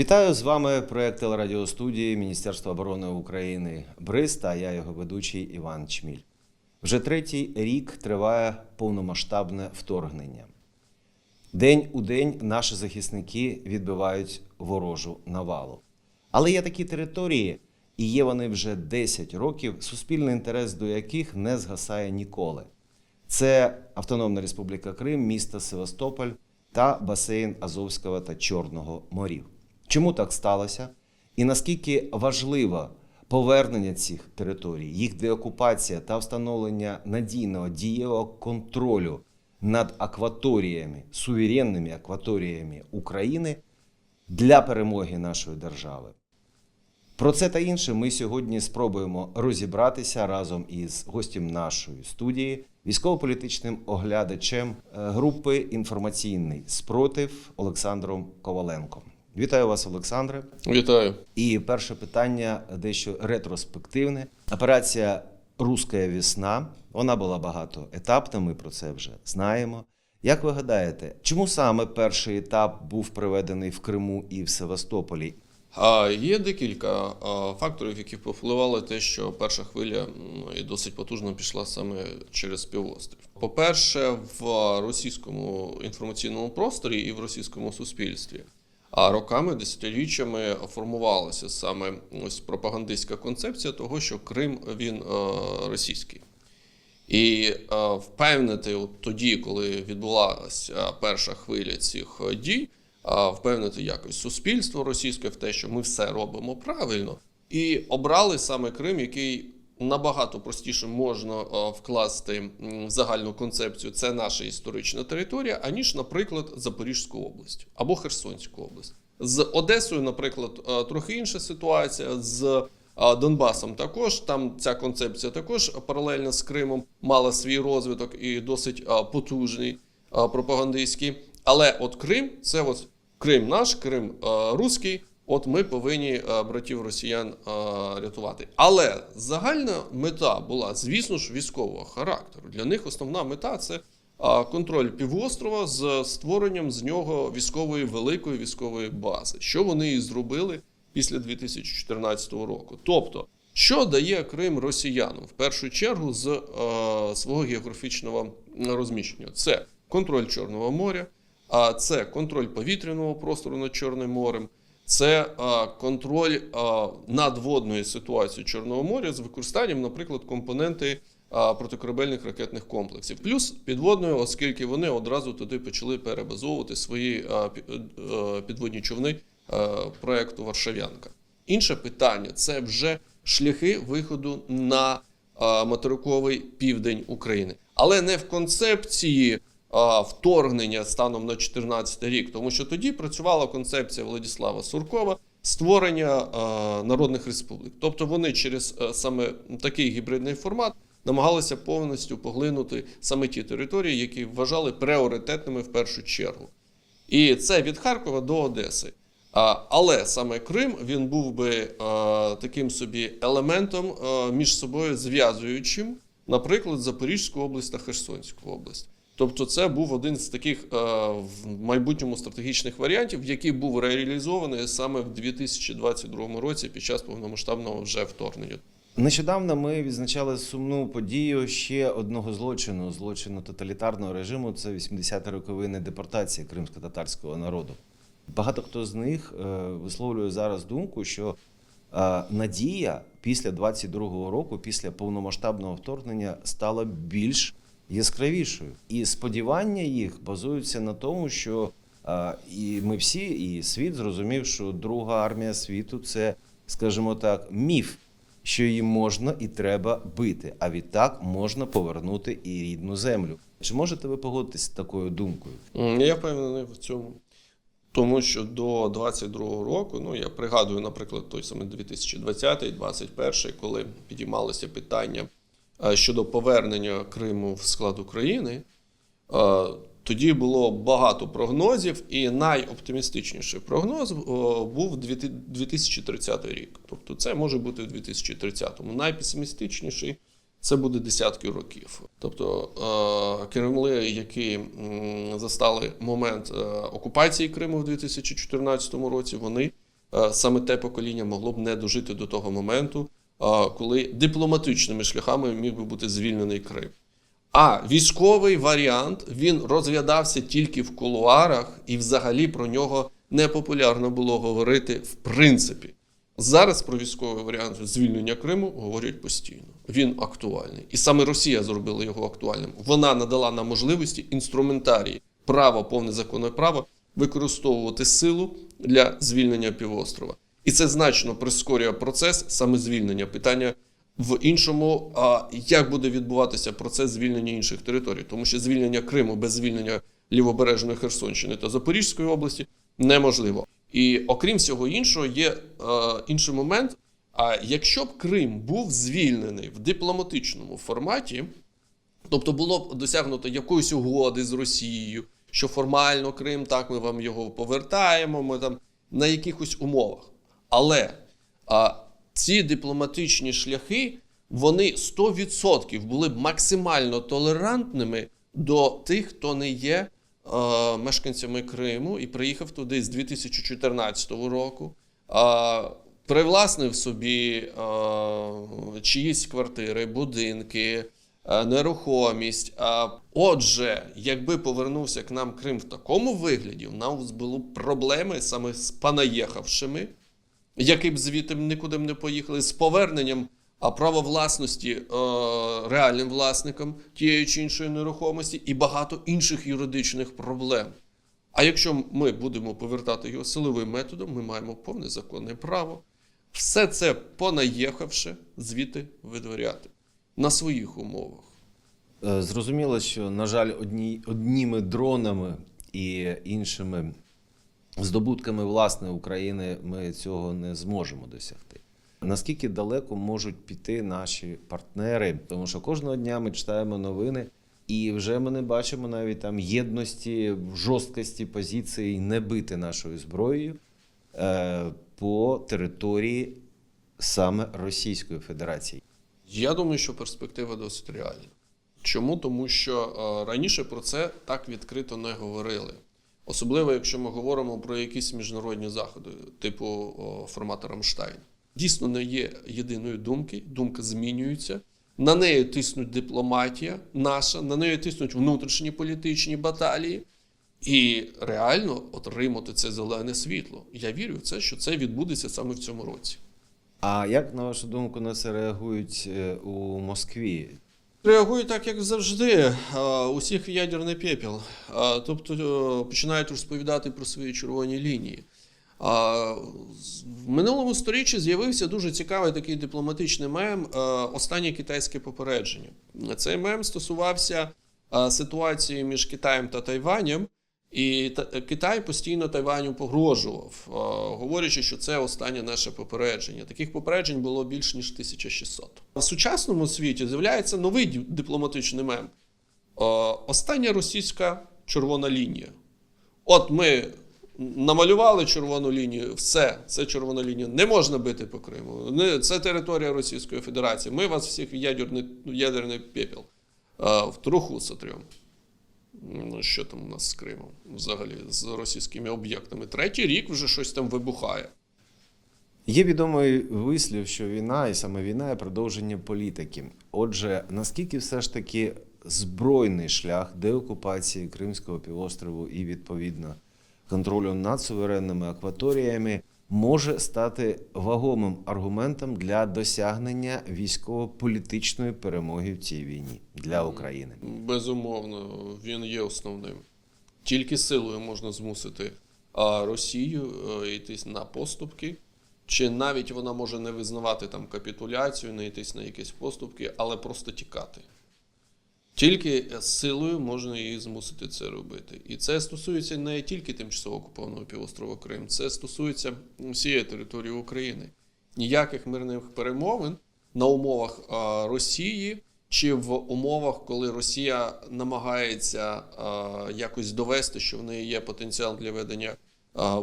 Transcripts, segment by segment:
Вітаю з вами проект телерадіостудії Міністерства оборони України БРИЗ та я його ведучий Іван Чміль. Вже третій рік триває повномасштабне вторгнення. День у день наші захисники відбивають ворожу навалу. Але є такі території, і є вони вже 10 років, суспільний інтерес до яких не згасає ніколи. Це Автономна Республіка Крим, місто Севастополь та басейн Азовського та Чорного морів. Чому так сталося? І наскільки важливо повернення цих територій, їх деокупація та встановлення надійного дієвого контролю над акваторіями, суверенними акваторіями України для перемоги нашої держави? Про це та інше ми сьогодні спробуємо розібратися разом із гостем нашої студії, військово-політичним оглядачем е, групи інформаційний спротив Олександром Коваленком. Вітаю вас, Олександре. Вітаю. І перше питання дещо ретроспективне. Операція Руська весна. Вона була багатоетапна, ми про це вже знаємо. Як ви гадаєте, чому саме перший етап був проведений в Криму і в Севастополі? А є декілька факторів, які повпливали те, що перша хвиля і досить потужно пішла саме через півострів. По-перше, в російському інформаційному просторі і в російському суспільстві. А роками, десятиріччями формувалася саме ось пропагандистська концепція того, що Крим він е, російський. І е, впевнити, от тоді, коли відбулася перша хвиля цих е, дій, впевнити якось суспільство російське в те, що ми все робимо правильно, і обрали саме Крим, який набагато простіше можна е, вкласти в загальну концепцію. Це наша історична територія, аніж, наприклад, Запорізьку область або Херсонську область. З Одесою, наприклад, е, трохи інша ситуація. з Донбасом також там ця концепція також паралельно з Кримом мала свій розвиток і досить потужний пропагандистський. Але от Крим це от Крим наш, Крим руський. От ми повинні братів росіян рятувати. Але загальна мета була, звісно ж, військового характеру. Для них основна мета це контроль півострова з створенням з нього військової великої військової бази. Що вони і зробили після 2014 року. Тобто, що дає Крим росіянам в першу чергу з е, свого географічного розміщення? Це контроль Чорного моря, а це контроль повітряного простору над Чорним морем. Це е, контроль е, надводної ситуації Чорного моря з використанням, наприклад, компоненти е, протикорабельних ракетних комплексів, плюс підводною, оскільки вони одразу туди почали перебазовувати свої пі- підводні човни проекту Варшавянка. Інше питання це вже шляхи виходу на материковий південь України, але не в концепції вторгнення станом на 2014 рік, тому що тоді працювала концепція Владислава Суркова створення народних республік. Тобто вони через е, саме такий гібридний формат намагалися повністю поглинути саме ті території, які вважали пріоритетними в першу чергу. І це від Харкова до Одеси. Але саме Крим він був би таким собі елементом між собою зв'язуючим, наприклад, Запорізьку область та Херсонську область. Тобто, це був один з таких е, в майбутньому стратегічних варіантів, який був реалізований саме в 2022 році під час повномасштабного вже вторгнення. Нещодавно ми відзначали сумну подію ще одного злочину злочину тоталітарного режиму. Це 80-ті роковини депортації кримсько-татарського народу. Багато хто з них е, висловлює зараз думку, що е, надія після 22-го року, після повномасштабного вторгнення, стала більш яскравішою, і сподівання їх базуються на тому, що і ми всі, і світ зрозумів, що Друга армія світу це, скажімо так, міф що її можна і треба бити, а відтак можна повернути і рідну землю. Чи можете ви погодитися з такою думкою? Я впевнений в цьому. Тому що до 22-го року, ну я пригадую, наприклад, той самий 2020 21 коли підіймалося питання щодо повернення Криму в склад України, тоді було багато прогнозів, і найоптимістичніший прогноз був 2030 рік. Тобто, це може бути в 2030-му. Найпесимістичніший це буде десятки років. Тобто Кремли, які застали момент е, окупації Криму в 2014 році, вони е, саме те покоління могло б не дожити до того моменту, коли дипломатичними шляхами міг би бути звільнений Крим. А військовий варіант він розглядався тільки в кулуарах, і взагалі про нього непопулярно було говорити в принципі. Зараз про військовий варіант звільнення Криму говорять постійно. Він актуальний. І саме Росія зробила його актуальним. Вона надала нам можливості інструментарії, право, повне законне право використовувати силу для звільнення півострова. І це значно прискорює процес саме звільнення. Питання в іншому, а як буде відбуватися процес звільнення інших територій, тому що звільнення Криму без звільнення лівобережної Херсонщини та Запорізької області неможливо. І окрім всього іншого, є е, інший момент. А якщо б Крим був звільнений в дипломатичному форматі, тобто було б досягнуто якоїсь угоди з Росією, що формально Крим, так ми вам його повертаємо, ми там на якихось умовах. Але а, ці дипломатичні шляхи, вони 100% були б максимально толерантними до тих, хто не є е, мешканцями Криму і приїхав туди з 2014 року. Е, привласнив собі е, чиїсь квартири, будинки, е, нерухомість. А отже, якби повернувся к нам Крим в такому вигляді, у нас були проблеми саме з понаїхавшими, які б звідти нікуди не поїхали, з поверненням а право власності е, реальним власникам тієї чи іншої нерухомості і багато інших юридичних проблем. А якщо ми будемо повертати його силовим методом, ми маємо повне законне право все це понаїхавши звідти видворяти на своїх умовах. Е, Зрозуміло, що, на жаль, одні, одніми дронами і іншими здобутками власне України ми цього не зможемо досягти. Наскільки далеко можуть піти наші партнери? Тому що кожного дня ми читаємо новини, і вже ми не бачимо навіть там єдності, жорсткості позиції не бити нашою зброєю е, по території саме Російської Федерації. Я думаю, що перспектива досить реальна. Чому? Тому що е, раніше про це так відкрито не говорили. Особливо, якщо ми говоримо про якісь міжнародні заходи, типу формату Рамштайн. Дійсно не є єдиної думки, думка змінюється. На неї тиснуть дипломатія наша, на неї тиснуть внутрішні політичні баталії. І реально отримати це зелене світло. Я вірю в це, що це відбудеться саме в цьому році. А як на вашу думку на це реагують е, у Москві? Реагують так, як завжди. усіх Усіх ядерний пепел. Тобто е, починають розповідати про свої червоні лінії. В минулому сторіччі з'явився дуже цікавий такий дипломатичний мем е, Останнє китайське попередження. Цей мем стосувався е, ситуації між Китаєм та Тайванем. І Китай постійно Тайваню погрожував, е, говорячи, що це останнє наше попередження. Таких попереджень було більш ніж 1600. В сучасному світі з'являється новий дипломатичний мем. Е, Остання російська червона лінія. От ми намалювали червону лінію, все, це червона лінія. Не можна бити по Криму. Це територія Російської Федерації. Ми вас всіх в ядерний, ядерний пепел е, в труху сотрем. Ну, що там у нас з Кримом взагалі з російськими об'єктами? Третій рік вже щось там вибухає. Є відомий вислів, що війна і саме війна є продовження політики. Отже, наскільки все ж таки збройний шлях деокупації Кримського півострову і відповідно контролю над суверенними акваторіями може стати вагомим аргументом для досягнення військово-політичної перемоги в цій війні для України? Безумовно, він є основним. Тільки силою можна змусити Росію е, йти на поступки, чи навіть вона може не визнавати там капітуляцію, не йтись на якісь поступки, але просто тікати. Тільки силою можна її змусити це робити. І це стосується не тільки тимчасово окупованого півострова Крим, це стосується всієї території України. Ніяких мирних перемовин на умовах Росії чи в умовах, коли Росія намагається якось довести, що в неї є потенціал для ведення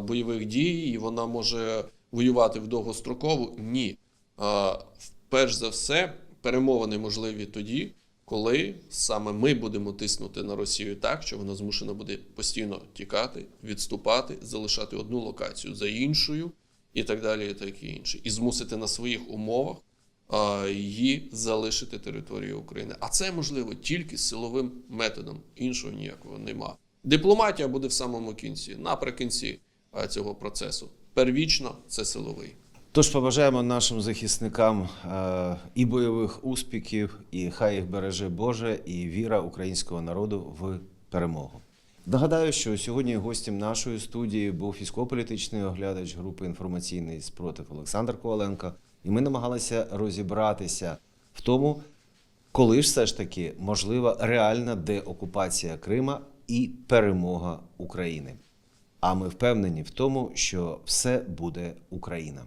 бойових дій, і вона може воювати в довгострокову. Ні. Перш за все, перемовини можливі тоді, коли саме ми будемо тиснути на Росію так, що вона змушена буде постійно тікати, відступати, залишати одну локацію за іншою, і так далі, і таке інше, і змусити на своїх умовах її залишити територією України. А це можливо тільки силовим методом. Іншого ніякого нема. Дипломатія буде в самому кінці, наприкінці цього процесу. Первічно це силовий. Тож побажаємо нашим захисникам е, і бойових успіхів, і хай їх береже Боже, і віра українського народу в перемогу. Нагадаю, що сьогодні гостем нашої студії був військово-політичний оглядач групи інформаційний спротив Олександр Коваленко, і ми намагалися розібратися в тому, коли ж все ж таки можлива реальна деокупація Крима і перемога України. А ми впевнені в тому, що все буде Україна.